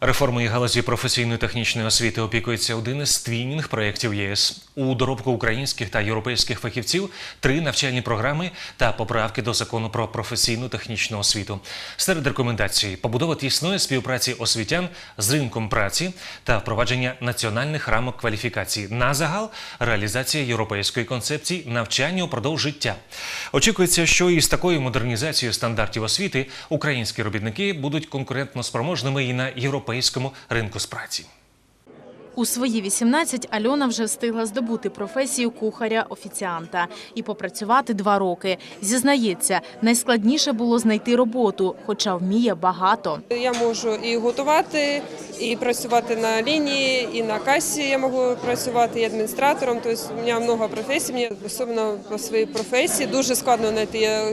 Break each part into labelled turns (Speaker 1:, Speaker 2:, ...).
Speaker 1: Реформою галузі професійної технічної освіти опікується один із твінінг проєктів ЄС. У доробку українських та європейських фахівців три навчальні програми та поправки до закону про професійну технічну освіту. Серед рекомендацій побудова тісної співпраці освітян з ринком праці та впровадження національних рамок кваліфікації. На загал реалізація європейської концепції навчання упродовж життя. Очікується, що із такою модернізацією стандартів освіти українські робітники будуть конкурентно спроможними і на європейському ринку з праці.
Speaker 2: У свої 18 Альона вже встигла здобути професію кухаря-офіціанта і попрацювати два роки. Зізнається, найскладніше було знайти роботу, хоча вміє багато.
Speaker 3: Я можу і готувати, і працювати на лінії, і на касі я можу працювати, і адміністратором. Тобто у мене багато професій. Мені особливо по своїй професії дуже складно знайти. Я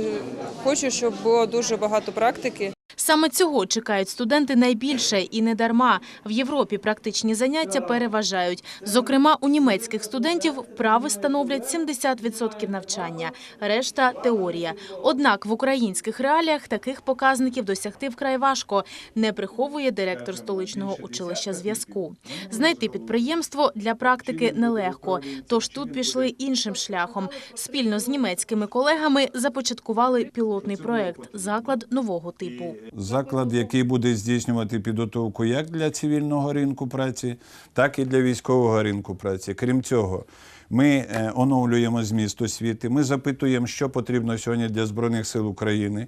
Speaker 3: хочу, щоб було дуже багато практики.
Speaker 2: Саме цього чекають студенти найбільше і не дарма. В Європі практичні заняття переважають. Зокрема, у німецьких студентів вправи становлять 70% навчання, решта – теорія. Однак в українських реаліях таких показників досягти вкрай важко, не приховує директор столичного училища зв'язку. Знайти підприємство для практики нелегко, тож тут пішли іншим шляхом. Спільно з німецькими колегами започаткували пілотний проект – заклад нового типу.
Speaker 4: Заклад, який буде здійснювати підготовку як для цивільного ринку праці, так і для військового ринку праці. Крім цього, ми е, оновлюємо зміст освіти. Ми запитуємо, що потрібно сьогодні для Збройних сил України.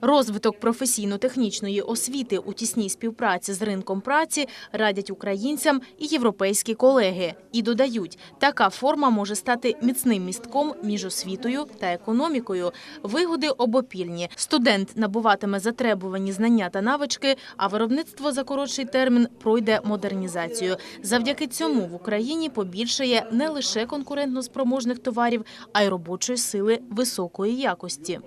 Speaker 2: Розвиток професійно-технічної освіти у тісній співпраці з ринком праці радять українцям і європейські колеги. І додають, така форма може стати міцним містком між освітою та економікою. Вигоди обопільні. Студент набуватиме затребувані знання та навички, а виробництво за коротший термін пройде модернізацію. Завдяки цьому в Україні побільшає не лише конкурентно спроможних товарів, а й робочої сили високої якості.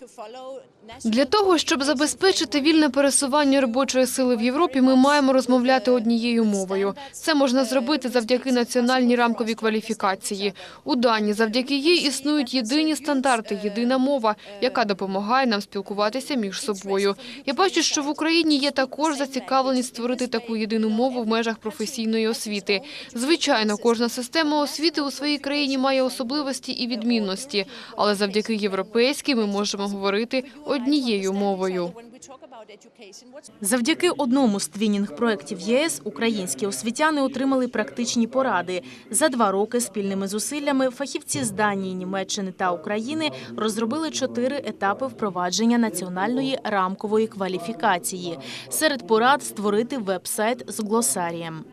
Speaker 5: Для того, щоб забезпечити вільне пересування робочої сили в Європі, ми маємо розмовляти однією мовою. Це можна зробити завдяки національній рамковій кваліфікації. У Данії завдяки їй існують єдині стандарти, єдина мова, яка допомагає нам спілкуватися між собою. Я бачу, що в Україні є також зацікавленість створити таку єдину мову в межах професійної освіти. Звичайно, кожна система освіти у своїй країні має особливості і відмінності, але завдяки європейській ми можемо говорити однією мовою.
Speaker 2: Завдяки одному з твінінг-проєктів ЄС українські освітяни отримали практичні поради. За два роки спільними зусиллями фахівці з Данії, Німеччини та України розробили чотири етапи впровадження національної рамкової кваліфікації. Серед порад створити веб-сайт з глосарієм.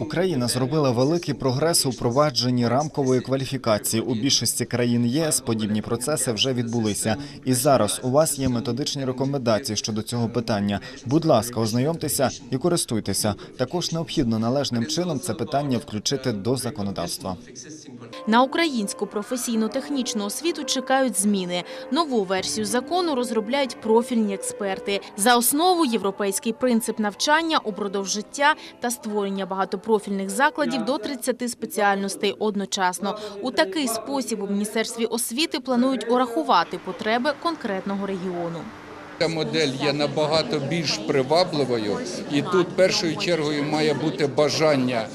Speaker 6: Україна зробила великий прогрес у провадженні рамкової кваліфікації. У більшості країн ЄС подібні процеси вже відбулися. І зараз у вас є методичні рекомендації щодо цього питання. Будь ласка, ознайомтеся і користуйтеся. Також необхідно належним чином це питання включити до законодавства.
Speaker 2: На українську професійно-технічну освіту чекають зміни. Нову версію закону розробляють профільні експерти. За основу європейський принцип навчання упродовж життя та створення багатопрофільних закладів до 30 спеціальностей одночасно. У такий спосіб у міністерстві освіти планують урахувати потреби конкретного регіону.
Speaker 7: Ця модель є набагато більш привабливою, і тут першою чергою має бути бажання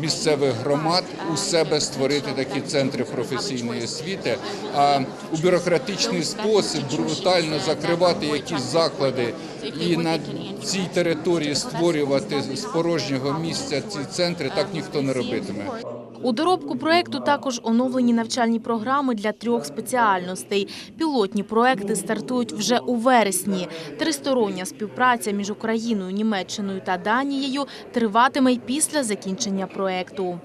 Speaker 7: місцевих громад у себе створити такі центри професійної освіти. А у бюрократичний спосіб брутально закривати якісь заклади і на цій території створювати з порожнього місця ці центри, так ніхто не робитиме.
Speaker 2: У доробку проекту також оновлені навчальні програми для трьох спеціальностей. Пілотні проекти стартують вже у вересні. Тристороння співпраця між Україною, Німеччиною та Данією триватиме й після закінчення проекту.